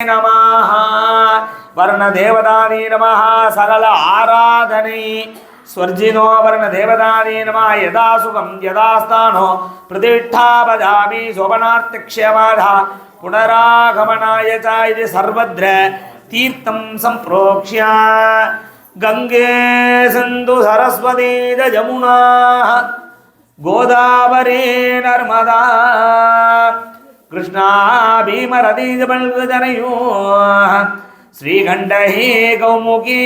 नमः वर्णदेवताने नमः सकल आराधने स्वर्जिनो वर्णदेवताने नमः यदा सुखं यदा स्थानो प्रतिष्ठापयामि शोभनार्थक्षेमाः पुनरागमनाय च इति सर्वत्र तीर्थं सम्प्रोक्ष्य गङ्गे सिन्धु सरस्वती च यमुनाः गोदावरी नर्मदा ಕೃಷ್ಣಾ ಭೀಮರದೀಜ ಬಲ್ಗದರೆಯೋ ಶ್ರೀಗಂಡ ಹೇ ಕೌಮುಖಿ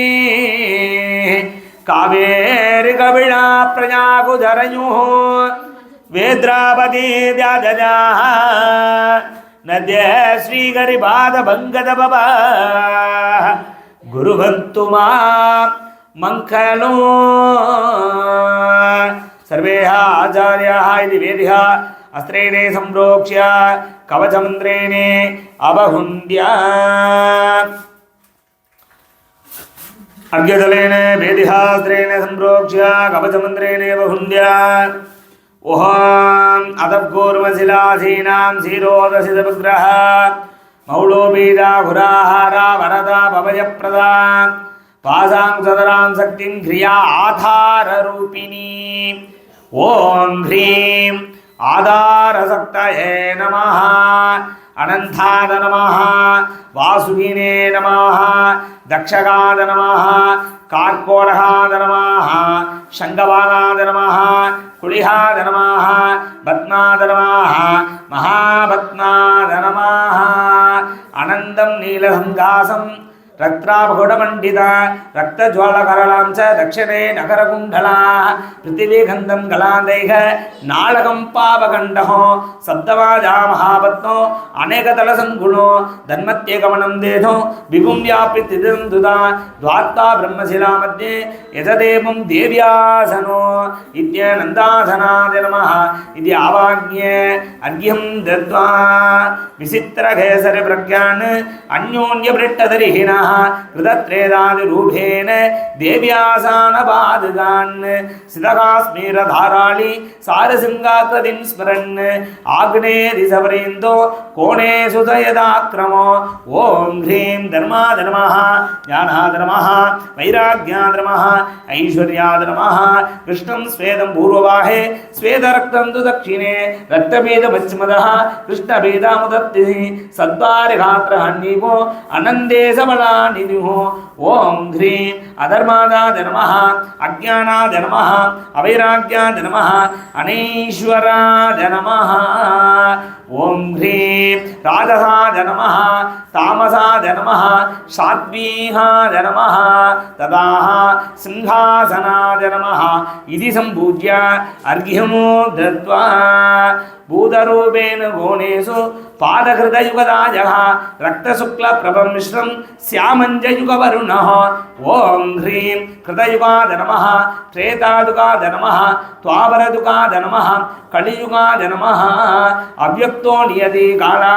ಕಾವೇರಿ ಕವಿಳಾ ಪ್ರಜಾಗುಧರಯೋ ವೇದ್ರಾಪತಿ ದ್ಯಾಜಜ ನದ್ಯ ಶ್ರೀಗರಿಪಾದ ಭಂಗದ ಬಬ ಗುರುಭಂತು ಮಾ ಮಂಕಲೋ ಸರ್ವೇ ಆಚಾರ್ಯ ಇದು ವೇದ್ಯ అస్త్రేణే సంప్రోక్ష్య కవచమంత్రేణే అవహుంద్య. అర్ఘ్యదళేన వేదిహాస్త్రేణ సంప్రోక్ష్య కవచమంత్రేణేవ హుంద్య ఓహాం అదబ్గూర్మశిలాధీనాం శీరోదశితగ్రహ మౌళోబీజాహురాహారా వరదా పవయప్రదా పాసాం సదరాం శక్తిం ఘ్రియా ఆధారరూపిణీ. ఓం హ్రీం ఆధారసక్తయే నమ అనంతాద నమ వాసుగినే నమ దక్షగాద నమ కార్కోరహాద నమ శంగవాలాద నమ కుళిహాద నమ బద్నాద నమ మహాబద్నాద నమ అనందం నీలసంగాసం नीलसङ्घासं रक्त्रापघुडमण्डित रक्तज्वालकरलां च दक्षिणे नगरकुण्डला पृथिवीगन्धं गलादैः नाळकं पापकण्डः सप्तमाजा महापत्नो अनेकतलसङ्गुणो धन्मत्येकमनं देधो विभुं व्याप्य तिदन्तुदा द्वात्ता ब्रह्मशिला मध्ये यजदेवं देव्यासनो इत्यनन्दासनाय नमः इति आवाज्ञ अर्घ्यं दत्त्वा विचित्रकेसरप्रज्ञान् अन्योन्यभृष्टदरिहिणः कृतत्रेदादिरूपेण देव्यासानपादगान् सितकाश्मीरधाराळि सारसिंहाकृतिं स्मरन् आग्नेयदिशवरेन्दो कोणे सुतयदाक्रमो ॐ ह्रीं धर्माद नमः ज्ञानाद नमः वैराग्याद नमः ऐश्वर्याद नमः कृष्णं स्वेदं पूर्ववाहे स्वेदरक्तं तु दक्षिणे रक्तभेदपश्चिमदः कृष्णभेदामुदत्तिः सद्वारिघात्रहन्नीवो अनन्दे నిధిహో ఓం హ్రీం. అధర్మాదాద నమ. అజ్ఞానాద నమ. అవైరాగ్యాద నమ. అనైశ్వరాద నమ. ఓం హ్రీం. రాజసాద నమ. తామసాద నమ. సాత్వీహాద నమ. తదా సింహాసనాద నమ. ఇది సంపూజ్య. అర్ఘ్యమో దత్వా భూతరూపేణ గోణేశు పాదహృదయుగదాయ రక్తశుక్లప్రభంశ్రం శ్యామంజయుగవరుణ. ఓం హ్రీం కృతయుగాద నమ త్రేతాదుగాద నమ ద్వాపరదుగాద నమ కలియుగాద నమ. అవ్యక్తో నియతి కాళా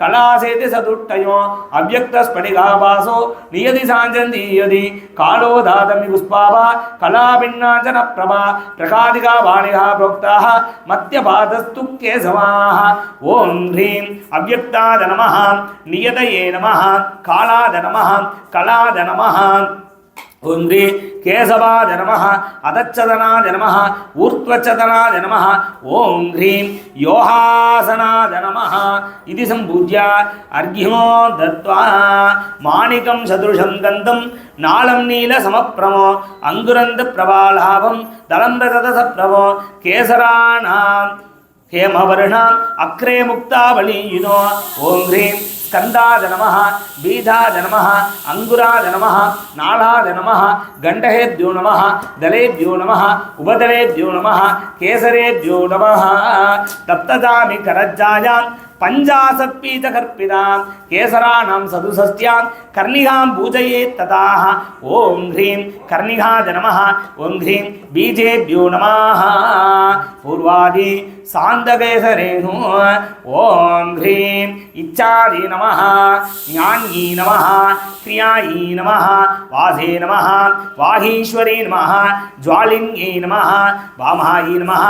కళాసేతి సదుట్టయో అవ్యక్త స్ఫటిగాభాసో నియతి సాంజందీయది కాళో దాతమి పుష్పావ కళాభిన్నాంజన ప్రభా ప్రకాదిగా బాణిగా ప్రోక్త మత్యపాదస్తు కేశవాः ఓం హ్రీం అవ్యక్తాద నమ నియతయే నమ కాళాద నమ కళాద నమ ఓం హ్రీ కేశవాద నమ అదచ్చదనాద నమ ఊర్ధ్వచ్చదనాద నమ ఓం హ్రీం యోహాసనాద నమ ఇది సంపూజ్య అర్ఘ్యమో దత్వా మాణికం సదృశం గంధం నాళం నీల సమప్రమో అంగురంధ ప్రభాలాభం దళం రజత ప్రభో కేసరాణ ಹೇಮವರ್ಣ ಅಕ್ರೇ ಮುಕ್ತಾವಳಿ ಮುಕ್ತಾವಳೀನೋ ಓಂ ಹ್ರೀಂ ಸ್ಕಂದಾದ ನಮಃ ಬೀಧಾದ ನಮಃ ಅಂಗುರಾದ ನಮಃ ನಾಳಾದ ನಮಃ, ಗಂಡಹೇದ್ಯೋ ನಮಃ, ದಲೇದ್ಯೋ ನಮಃ, ಉಪದಲೇದ್ಯೋ ನಮಃ, ಕೇಸರೇದ್ಯೋ ನಮಃ ತಪ್ತದಾಮಿ ಕರಜ್ಜಾಯ பஞ்சாசத் பீஜ கற்பிதாம் கேசராணாம் சதுசஸ்தியான் கர்ணிகாம் பூஜையே ததாக ஓம் ஹ்ரீம் கர்ணிகா ஜனமஹ ஓம் ஹ்ரீம் பீஜேபியோ நமாக பூர்வாதி சாந்தகேசரேணு ஓம் ஹ்ரீம் இச்சாதி நமः ஞானீ நமः கிரியாயி நமः வாசே நமः வாகீஸ்வரே நமः ஜுவாலிங்கை நமः வாமஹாயி நமः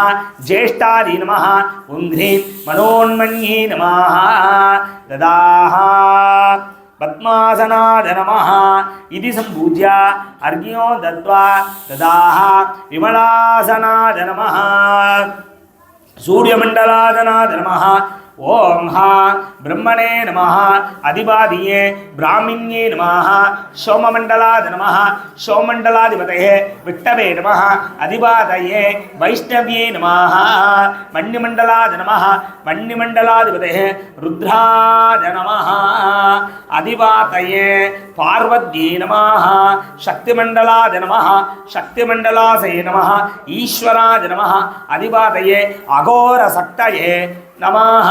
ஜேஷ்டாதி நமः ஓம் ஹ்ரீம் மனோன்மன்யே நம నమాహ దదాహ పద్మాసనాద నమ ఇది సంపూజ్య అర్ఘ్యో దత్వా దదాహ విమలాసనాద నమ సూర్యమండలాదనాద నమ ஓம் ஹா பிரம்மணே நம அதிபாதியே பிராமின்யே நம சோமமண்டலாதி நம சோமண்டலாதிபதையே விட்டவே நம அதிபாதையே வைஷ்ணவியே நம மண்ணிமண்டலாதி நம மண்ணிமண்டலாதிபதையே ருத்ராத நம அதிபாதையே பார்வத்யே நம சக்திமண்டலாதி நம சக்திமண்டலாசே நம ஈஸ்வராதி நம அதிபாதையே அகோர சக்தயே నమః.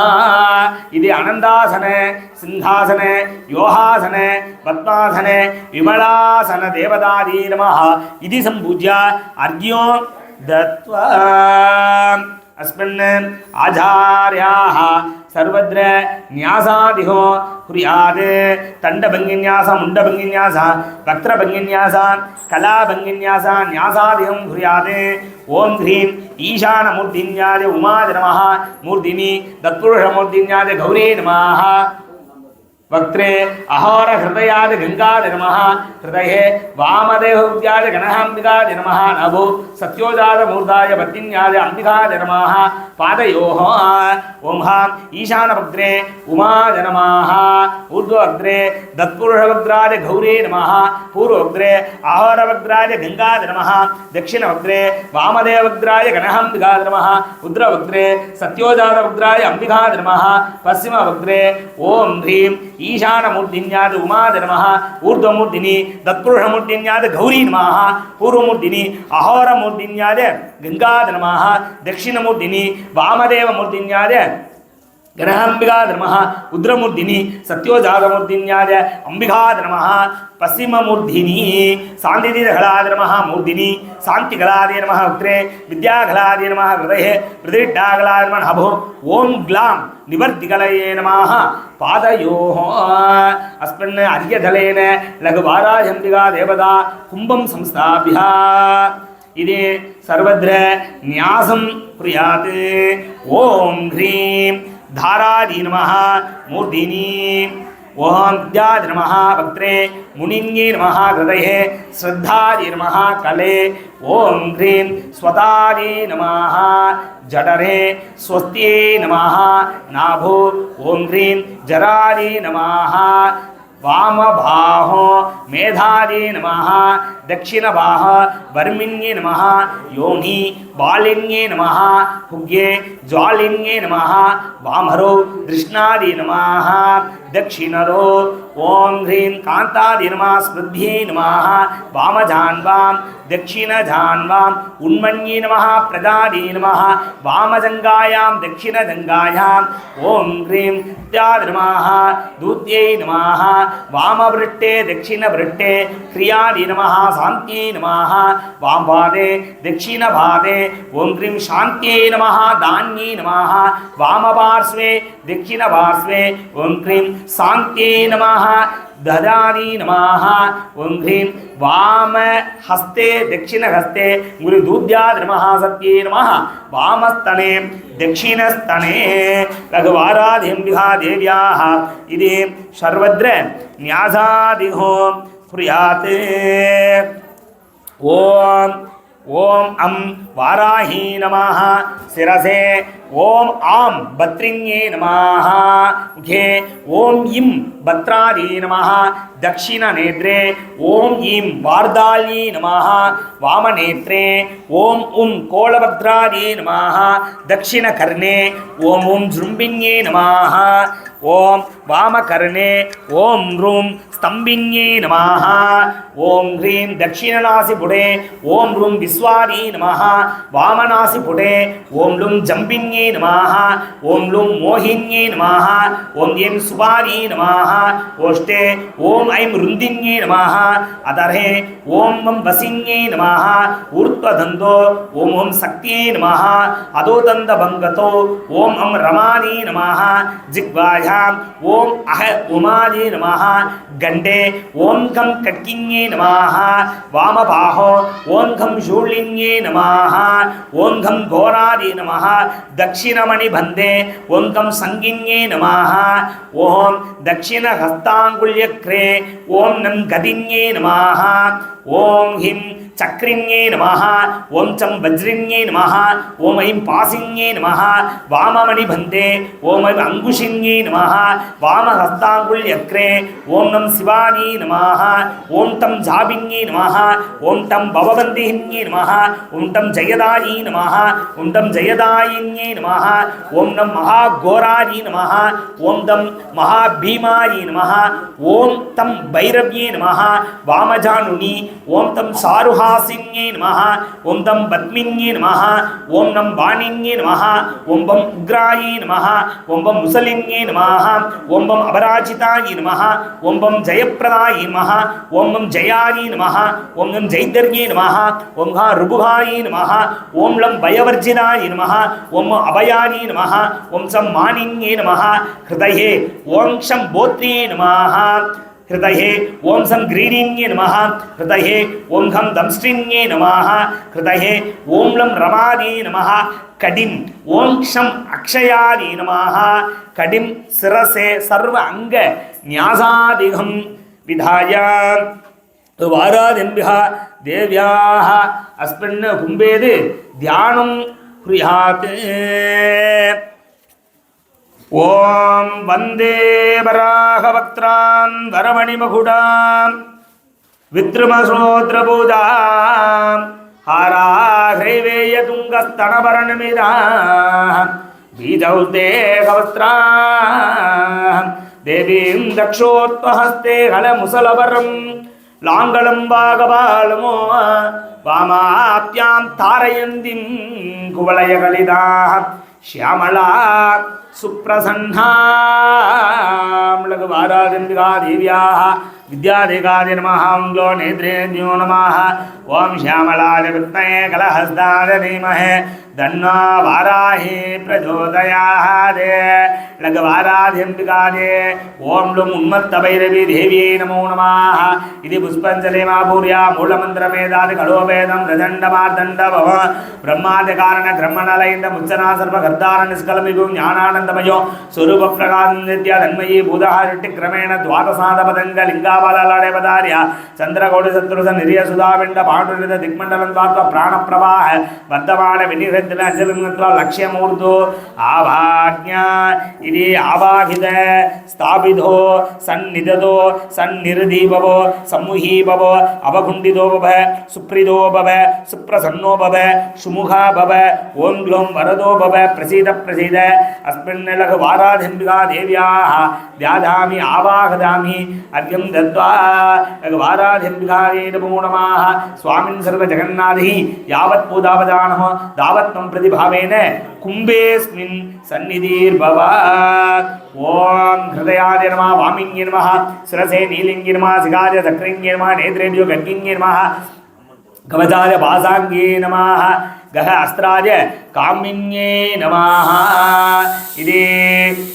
ఇది అనందాసనే సింహాసనే యోహాసనే పద్మాసనే విమళాసన దేవదాది నమ. ఇది సంపూజ్య అర్ఘ్యం దత్వా अस्मिन् आचार्याः सर्वत्र न्यासादिहो कुर्यात् तण्डभङ्गिन्यास मुण्डभङ्गिन्यास वक्त्रभङ्गिन्यास कलाभङ्गिन्यास न्यासादिहं कुर्यात् ॐ ह्रीं ईशानमूर्तिन्याय उमाय नमः मूर्तिनि तत्पुरुषमूर्तिन्याय गौरी नमः वक्त्रे अहोर हृदयाद गंगाद नमः। हृदये वामदेवव्याज गणहाम्बिकाद नमः। नभो सत्योजात मूर्धाय पत्न्याय अंबिकाद नमः। पादयोः ओम हाँ ईशानभद्रे उमाय नमः। ऊर्ध्वभद्रे दत्पुरुषभद्राय गौरी नमः। पूर्वभद्रे अहोरभद्राय गंगाद नमः। दक्षिणभद्रे वामदेवभद्राय गणहाम्बिकाद नमः। रुद्रभद्रे सत्योजातभद्राय अंबिकाद नमः। पश्चिमभद्रे ओम ह्रीं ஈசானமூர்த்தின்யாது உமாத நம ஊர்தமூர்த்தினி தத்புருஷமூர்த்தின்யாது கௌரி நமாக பூர்வமூர்த்தினி அகோரமூர்த்தின்யாது கங்காத நமாக தட்சிணமூர்த்தினி வாமதேவமூர்த்தின்யாது ಗರಹಾಂಬಿಗಾ ಧರ್ಮ ಉದ್ರಮೂರ್ಧಿನಿ ಸತ್ಯೋಜಾತಮೂರ್ಧಿನ್ಯಾದ ಅಂಬಿಗಾ ಧರ್ಮ ಪಶ್ಚಿಮಮೂರ್ಧಿನಿ ಸಾಂದಿದಿರಗಳಾಧರ್ಮ ಮೂರ್ಧಿನಿ ಶಾಂತಿಗಳಾದೇ ನಮಃ ಉಕ್ರೆ ವಿದ್ಯಾಘಲಾದೇ ನಮಃ ಹೃದಯ ಹೃದಯಡ್ಡಾಗಲಾಧರ್ಮ ಅಭೋರ್ ಓಂ ಗ್ಲಾಂ ನಿವರ್ತಿಗಳಯೇ ನಮಃ ಪಾದಯೋ ಅಸ್ಮಿನ್ ಅರ್ಯದಲೇನ ಲಘುವಾರಾಹ್ಯಂಬಿಗಾ ದೇವತಾ ಕುಂಭಂ ಸಂಸ್ಥಾಭ್ಯ ಇದೇ ಸರ್ವದ್ರ ನ್ಯಾಸಂ ಕುರ್ಯಾತ್ ಓಂ ಹ್ರೀಂ धारादी नम, मूर्धिनी ओम द्यादि नम वक्त्रे मुनिंगे नम, हृदय, श्रद्धादि नम, कले, ओं ह्रीं स्वतादि नम जडरे स्वस्त्ये नम, नाभो, ओं ह्रीं जरादि नमः मेधादि नमः दक्षिणबाह वर्मिण्ये नम योनि बालिन्ये नमः, हुग्ये ज्वालिन्ये नमः, वामरो दृष्णादी नमः, दक्षिणरो ॐ ह्रीं कान्तादि नमः स्मृध्ये नमः, वामजान्वां தட்சிணதான்வாம் உண்மன்யி நம பிரதானி நம வாமதங்காயாம் தட்சிணதங்காயாம் ஓம் க்ரீம் தியாதிரமாக தூத்யை நமாக வாமபிருஷ்டே தட்சிணபிருஷ்டே கிரியாதி நமாக சாந்தியை நமாக வாம்பாதே தட்சிணபாதே ஓம் க்ரீம் சாந்தியை நமः தான்யை நமः வாமபார்ஸ்வே தட்சிணபார்ஸ்வே ஓம் க்ரீம் சாந்தியை நமः ददानी नमः। ॐ ह्रीं वामहस्ते दक्षिणहस्ते गुरुदूद्याद् नमः सत्ये नमः। वामस्तने, दक्षिणस्तने लघुवाराधिम्बिहा देव्याः इति सर्वत्र न्यासादिहो कुर्यात् ॐ ॐ अं वाराही नमः। शिरसे ॐ आं भद्रिण्ये नमः मुखे ॐ इं भद्रादी नमः दक्षिणनेत्रे ॐ ईं वार्दाल्यै नमः वामनेत्रे ॐ उं कोलभद्रादी नमः दक्षिणकर्णे ॐ ॐ जृम्बिण्ये नमः ॐ वामकर्णे ॐ ह्रूं स्तम्भिन्ये नमः ॐ ह्रीं दक्षिणनासिपुटे ॐ ह्रूं विश्वारी नमः वामनासिपुटे ॐ लुं जम्बिन्ये नमः। ॐ लुं मोहिन्ये नमः। ॐ ऐं सुपारी नमः। ओष्टे ॐ ऐं रुन्दिन्ये नमः। अधरे ॐ वं वसिन्ये नमः। ऊर्ध्वदन्तो ॐ ॐ शक्त्यै नमः। अधोदन्तभङ्गतो ॐ अं रमानी नमः। जिह्वायाम् ॐ अह उमाजी नमः। गण्डे ॐ खं कट्किन्ये नमः। वामबाहो ॐ खं शूलिन्ये नमः। தட்சிணமணி பந்தே ஓங்கம் சங்கிஞே நமாக ஓம் தட்சிணஹஸ்தாங்குல்யக்ரே ஓம் நம் கதிஞே நமாக ஓம் ஹிம் சக்ரிஞே நமஹ ஓம் சம் வஜ்ரிஞே நமஹ ஓம் ஐம் பாசிஞே நமஹ வாமமணி பந்தே ஓம் ஐம் அங்குஷிஞே நமஹ வாம ஹஸ்தாங்குல் யக்ரே ஓம் நம் சிவானி நமஹ ஓம் டம் ஜாபிஞே நமஹ ஓம் டம் பவபந்திஹிஞே நமஹ ஓம் டம் ஜெயதாயி நமஹ ஓம் டம் ஜெயதாயிஞே நமஹ ஓம் நம் மகா கோராயி நமஹ ஓம் தம் மகா பீமாயி நமஹ ஓம் தம் பைரவ்யே நமஹ வாமஜானுனி ஓம் தம் சாருஹா சுவாசிங்கே நமஹ ஓம் தம் பத்மிங்கே நமஹ ஓம் நம் வாணிங்கே நமஹ ஓம்பம் உக்ராயி நமஹ ஓம்பம் முசலிங்கே நமஹ ஓம்பம் அபராஜிதாயி நமஹ ஓம்பம் ஜெயப்பிரதாயி நமஹ ஓம்பம் ஜயாயி நமஹ ஓம் நம் ஜெய்தர்யே நமஹ ஓம் ஹா ருபுகாயி நமஹ ஓம் பயவர்ஜிதாயி நமஹ ஓம் அபயாயி நமஹ ஓம் மாணிங்கே நமஹ ஹிருதயே ஓம் போத்ரியே நமஹ ஹிருதயே ஓம் சம் கிரீடிங்கே நமஹ ஹிருதயே ஓம் ஹம் தம்ஸ்டிங்கே நமஹ ஹிருதயே ஓம் லம் ரமாதே நமஹ கடிம் ஓம் ஷம் அக்ஷயாதி நமஹ கடிம் சிரசே சர்வ அங்க ஞாசாதிகம் விதாய வாராதென்பிகா தேவியாக அஸ்மின் கும்பேது தியானம் குறியாத் ஓம் வந்தே வராகவக்திரான் வரமணிமகுடாம். வித்ருமசோத்ரபூதாம் ஹாராஹ்ரைவேய துங்கஸ்தனபரணிமிதாம் பீதௌ தேகவஸ்திராம் தேவீம் தக்ஷோத்மஹஸ்தே ஹலமுசலவரம் லாங்கலம் பாகபாலமோ வாமாப்யாம் தாரயந்திம் குவலயகலிதாம் శ్యామళా సుప్రసన్నా. వారాదిందిగా దేవ్యా. విద్యాధికాది నమ ఓంలో నేత్రేణ్యో నమ. ఓం శ్యామలాయ విత్మయే కలహస్తాద ధీమహే. ధన్వా వారాహి ప్రచోదయాదే లఘవారాధింపికాదే ఓం లుం ఉన్మత్తభైరవి దేవ్యై నమో నమ. ఇది పుష్పంజలిమాపూర్య మూలమంత్రమేదాది కళోపేదం ప్రదండమార్దండ భవ బ్రహ్మాది కారణ క్రమణలైంద ముచ్చనా సర్వగర్ధార నిష్కలమిగు జ్ఞానానందమయో. స్వరూప ప్రకాశం నిత్య ధన్మయీ భూతహారిట్టి క్రమేణ ద్వాదశాదపదంగ లింగా ಶ್ರೀಕಂಠಾಬಲಾಡೇವದಾರ್ಯ ಚಂದ್ರಗೌಡಿ ಸದೃಶ ನಿರಿಯ ಸುಧಾಬಿಂಡ ಪಾಂಡುರಿದ ದಿಗ್ಮಂಡಲಂತಾತ್ವ ಪ್ರಾಣ ಪ್ರವಾಹ ವರ್ಧಮಾನ ವಿನಿಹೃತ್ತಿನ ಅಜಲಿಂಗತ್ವ ಲಕ್ಷ್ಯ ಮೂರ್ದು ಆಭಾಜ್ಞ ಇಡೀ ಆಭಾಗಿದ ಸ್ಥಾಪಿತೋ ಸನ್ನಿಧದೋ ಸನ್ನಿರ್ದೀಪವೋ ಸಮೂಹೀಭವೋ ಅವಗುಂಡಿದೋ ಬಭ ಸುಪ್ರಿದೋ ಬಭ ಸುಪ್ರಸನ್ನೋ ಬಭ ಸುಮುಖಾ ಬಭ ಓಂ ಗ್ಲೋಂ ವರದೋ ಬಭ ಪ್ರಸೀದ ಪ್ರಸೀದ ಅಸ್ಮಿನ್ನೆಲಘು ವಾರಾಧಿಂಬಿಕಾ ದೇವ್ಯಾಹ ದ್ಯಾಧಾಮಿ ಆವಾಹದಾಮಿ ಅರ್ಘ್ಯಂ ದ दत्त्वा लघुवाराधिम्बिकायै नमो नमः स्वामिन् सर्वजगन्नाथि यावत् पूजावदानः तावत् तं प्रतिभावेन कुम्भेऽस्मिन् सन्निधिर्भव ॐ हृदयाय नमः वामिन्ये नमः शिरसे नीलिङ्गे नमः शिखाय चक्रिङ्गे नमः नेत्रेभ्यो गङ्गिङ्गे नमः கவதாய பாசாங்கே நமாக கக அஸ்திராஜ காமின்யே நமாக. இதே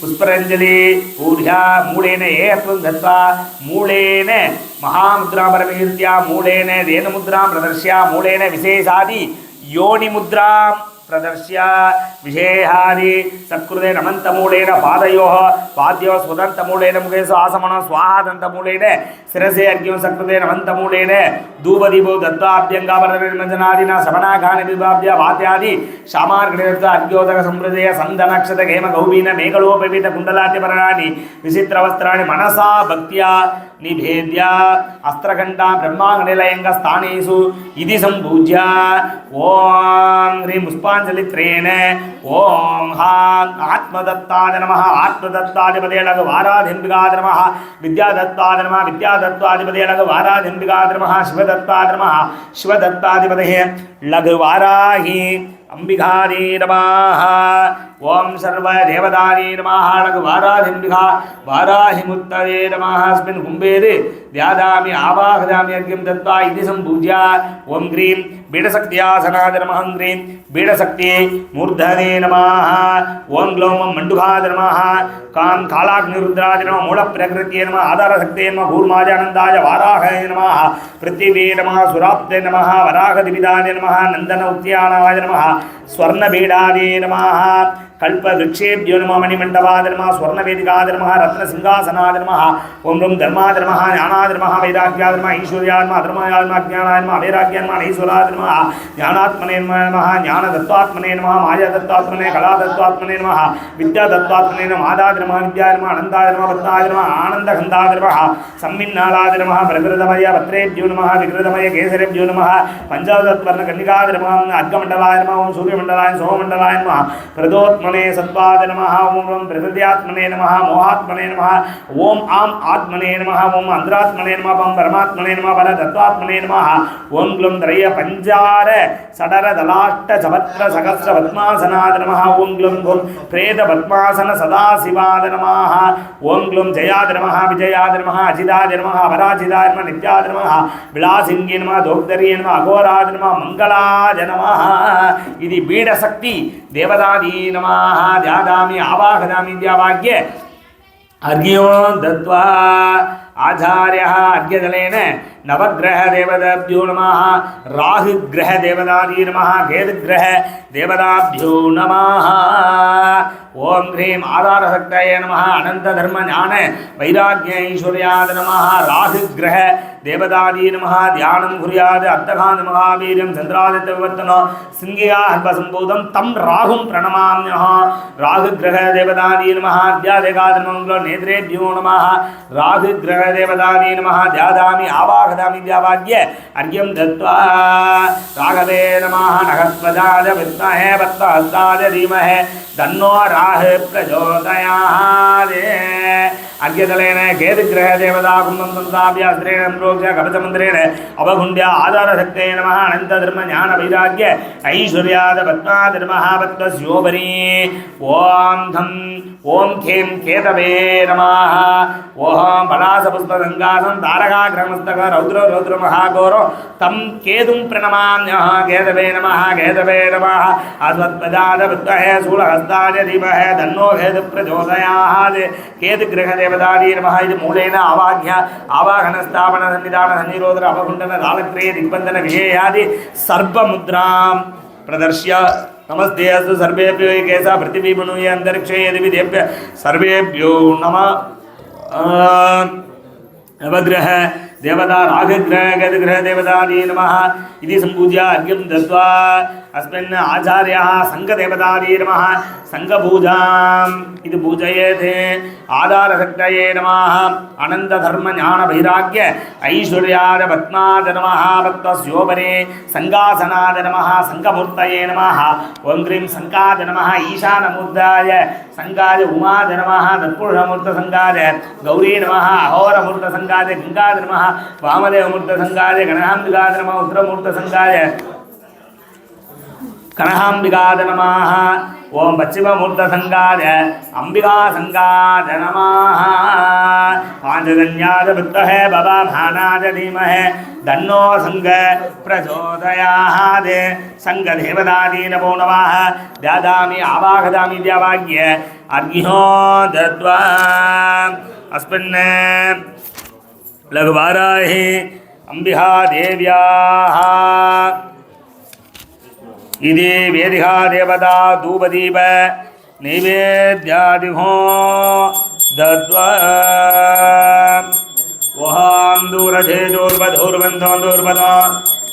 புஷ்பரஞ்சலி ஊர்யா மூலேன ஏத்வம் தத்வா மூலேன மகாமுத்ராபரமீர்த்தியா மூலேன தேனமுத்ராம் பிரதர்ஷ்யா மூலேன விசேஷாதி யோனிமுத்ராம். प्रदर्श्य विषेहादि सत्कृते नमन्तमूलेन पादयोः पाद्यो स्वदन्तमूलेन मुखे स्वासमनं स्वाहादन्तमूलेन शिरसे अर्घ्यं सत्कृते नमन्तमूलेन धूपदीपो दत्ताभ्यङ्गापरनिर्मजनादिना शमनाघानि विभाव्य वाद्यादि शामार्गणिदत्त अर्घ्योदकसंहृदय सन्दनक्षत हेम गौबीन मेघलोपवित कुण्डलाट्यपरणानि विचित्रवस्त्राणि मनसा भक्त्या నిభేద్య అస్త్రఘంటా బ్రహ్మాంగనిలయంగ స్థానేషు ఇది సంపూజ్య ఓం హ్రీం పుష్పాంజలిత్రేణ ఓం హాం ఆత్మదత్తాద నమ ఆత్మదత్తాధిపదేళగ వారాధింబిగాద నమ విద్యాదత్తాద నమ విద్యాదత్తాధిపదేళగ వారాధింబిగాద నమ శివదత్తాద నమ శివదత్తాధిపదే లఘువారాహి అంబిఘాదే నమః ஓம் சர்வ தேவதானே நமாக அழகு வாராதிம்பிகா. வாராஹிமுத்தரே நமாஹாஸ்மின் கும்பேரு தியாதாமி ஆவாகதாமி அர்க்கியம் தத்வா. இது சம்பூஜ்யா. ஓம் கிரீம். பீடசக்தியாசனாத நமஹம் கிரீம். பீடசக்தியே மூர்தனே நமாக ஓம் க்ளௌமம் மண்டுகாத நமாக காம் காலாக்னிருத்ராஜ நம. மூலப்பிரகிருத்தியே நம. ஆதாரசக்தே நம. கூர்மாஜானந்தாய வாராகாய நம. பிருத்திவே நம. சுராப்தே நம. வராகதிபிதாய நம. நந்தன உத்தியானாய நம. ஸ்வர்ணபீடாதே நம. கல்பவிருக்ஷேபியோ நம மணிமண்டபாதர்மா ஸ்வர்ணவேதிகாதர்மா ரத்னசிங்காசனாதர்மா ஓம் ரம் தர்மாதர்மா ஞானாதர்மா வைராக்கியாதர்மா ஈஸ்வரியாத்மா தர்மாயாத்மா ஜானாத்மா வைராக்கியாத்மா ஈஸ்வராதர்மா ஞானாத்மனே நம ஞான தத்துவாத்மனே நம மாயா தத்துவாத்மனே கலா தத்துவாத்மனே நம வித்யா தத்துவாத்மனே நம ஆதாதர்மா வித்யாதர்மா அனந்தாதர்மா பத்மாதர்மா ஆனந்த கந்தாதர்மா சம்மின்னாளாதர்மா பிரகிருதமய பத்ரேபியோ நம விகிருதமய கேசரேபியோ நம பஞ்சாபதத்வர்ண கன்னிகாதர்மா அர்க்கமண்டலாயர்மா ஓம் சூரியமண்டலாயம் சோமண்டலாயர்மா பிரதோத்ம ஆத்மனே சத்பாத நம ஓம் பிரகృత్యాத்மனே நம மோகாத்மனே நம ஓம் ஆம் ஆத்மனே நம ஓம் அந்தராத்மனே நம பம் பரமாத்மனே நம பர தத்வாத்மனே நம ஓம் குலம் திரைய பஞ்சார சடர தலாஷ்ட சபத்ர சகஸ்ர பத்மாசனாத நம ஓம் குலம் குலம் பிரேத பத்மாசன சதாசிவாத நம ஓம் குலம் ஜயாத நம விஜயாத நம அஜிதாத நம அபராஜிதாய நம நித்யாத நம விலாசிங்கே நம தோக்தரியே நம அகோராத நம மங்களாஜ நம இது பீடசக்தி தேவதாதீ நம ध्यायामः ध्यायामि आवाहनामि द्यावाक्ये अर्घ्यो दत्वा ஆச்சாரியா அன்யதலேன நவகிரக தேவதாபியோ நம ராகு கிரக தேவதாதி நம கேது கிரக தேவதாபியோ நம ஓம் ஹ்ரீம் ஆதாரசக்தய நம அனந்த தர்ம ஞான வைராக்கிய ஐஸ்வர்யாத நம ராகு கிரக தேவதாதி நம தியானம் குறியாது அர்த்தகாந்த மகாவீரம் சந்திராதித்த விவர்த்தனோ சிங்கியா அன்பசம்போதம் தம் ராகும் பிரணமாமி ராகு கிரக தேவதாதி நம அத்தியாதேகாத நமங்களோ நம ராகு கிரக राहुग्रहदेवदादी नमः, ध्यादामि, आवाहदामि द्यावाद्य अर्घ्यं दत्त्वा राघवे नमः। नखस्पदाय विद्महे वत्तहस्ताय धीमहे, तन्नो राह प्रचोदयात् अर्घ्यदलेन केतुग्रहदेवता कुम्भं संस्थाप्य प्रोक्ष कवचमन्त्रेण अवगुण्ड्य आधारशक्ते नमः। अनन्तधर्मज्ञानवैराग्य ऐश्वर्याद पद्माद नमः। पद्मस्योपरि। ॐ धं ॐ खें केतवे नमः। ॐ పుస్తకంగాసం తారకా గ్రహమస్తక రౌద్ర రౌద్ర మహాఘోరో. తం కేతుం ప్రణమామ్య గేదవే నమ గేదవే నమ. అశ్వత్పజాత విద్మహే శూలహస్తాయ ధీమహే ధన్నో హేద ప్రచోదయాత్ కేతు గృహదేవదాని నమ ఇది మూలైన ఆవాహ్య ఆవాహన స్థాపన సన్నిధాన సన్నిరోధన అవగుండన దాలక్రియ దిగ్బంధన విజేయాది సర్వముద్రాం ప్రదర్శ్య. నమస్తే అస్తు సర్వేభ్యో కేశ పృథివీమును అంతరిక్షే దేభ్య సర్వేభ్యో నమ. नवग्रह देवता राघग्रह गदग्रह देवता नमः इति सम्पूज्य अर्घ्यं दत्त्वा अस्मिन् आचार्यः सङ्घदेवतादि नमः सङ्घपूजाम् इति पूजयेत् आधारशक्तये नमः अनन्तधर्मज्ञानवैराग्य ऐश्वर्याद पद्माद नमः पद्मस्योपरे सङ्गासनाद नमः सङ्गमूर्तये नमः ॐ ह्रीं सङ्गाद नमः ईशानमूर्ताय सङ्गाय उमाद नमः तत्पुरुषमूर्तसङ्गाय गौरी नमः अहोरमूर्तसङ्गाय गङ्गाद नमः वामदेवमूर्तसङ्गाय गणहाम्बिकाद नमः कनहांबिका जनम ओं पश्चिमूर्त संगाद अंबिका संगाद नम पांचजनियाज बबा भानाज धीमह दन्नो संग प्रचोदयादे संग देवदादी नौनवा दादा आवाहदा दवाग्य अर्घ्यो दस्न्न लघुवाराही अंबिहा देव्या इति वेदिका देवता धूपदीप नैवेद्यादिहो दत्वा वहाँ दूरधेदूर्वधूर्बन्धो दूर्वदो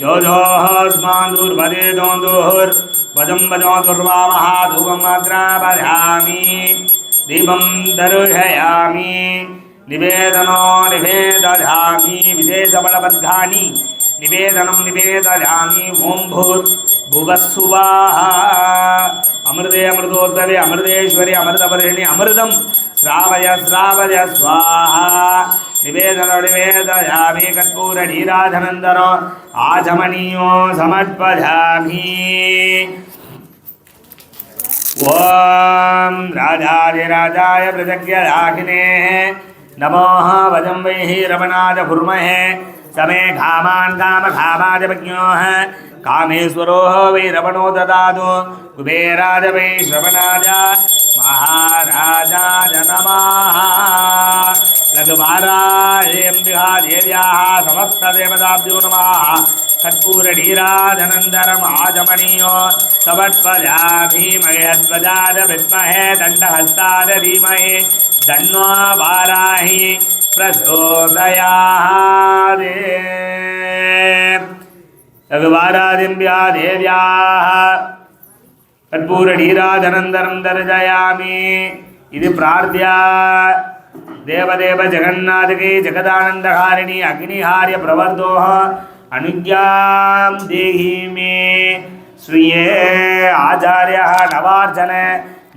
यो जोस्मान् दूर्वदे दोन्दुर् वजं दुर्वामः धूपमग्रापधामि दीपं दर्शयामि, निवेदनो निवेदधामि विशेषबलबद्धानि निवेदनं निवेदयामि ॐ भूत् भुवस्सुवाः अमृते अमृतोद्भवे अमृतेश्वरि, अमृतवर्षिणि अमृतं श्रावय श्रावय, स्वाहा। निवेदन, निवेदयामि कर्पूरनीराधनन्दन आचमनीयो समर्पयामि। ॐ राजाधिराजाय पृथग्यदाहिने नमो, वजं वैः रमणाय कुर्महे समय घामान घाम घामाजपज्ञो है। कामेश्वरो वीरमणो ददातु। कुबेराज वै श्रवणाज महाराजाज नमः लघुभारायं विहादेव्याः समस्तदेवताभ्यो नमः। कर्पूरढीराजनन्दरम् आजमणीयो तवत्वजा भीमयत्वजाज विद्महे दण्डहस्ताज धीमहे दण्डो वाराहि। प्रचोदयादे रघुवारादिम्ब्या देव्याः कर्पूरधीराजनन्दरं दर्शयामि इति प्रार्थ्य। देवदेव जगन्नाथके जगदानन्दहारिणि अग्निहार्य प्रवर्तोः अनुज्ञां देहि मे श्रिये आचार्यः नवार्चन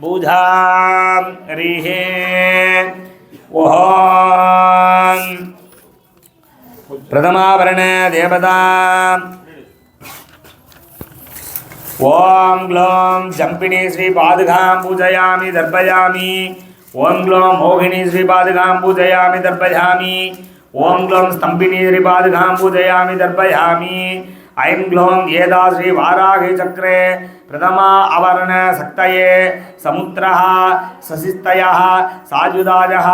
बुधां हरिः ओह प्रथमावरण देवता। ओम ग्लोम जंपिणी श्री पादुका पूजयामी, दर्पयामी। ओम ग्लोम मोहिनी श्री पादुका पूजयामी, दर्पयामी। ओम ग्लोम स्तंभिनी श्री पादुका पूजयामी, दर्पयामी। ऐं ग्लौं येदा श्रीवाराहि चक्रे प्रथमा आवरण शक्तये समुद्रः सशिस्तयः सायुधाजः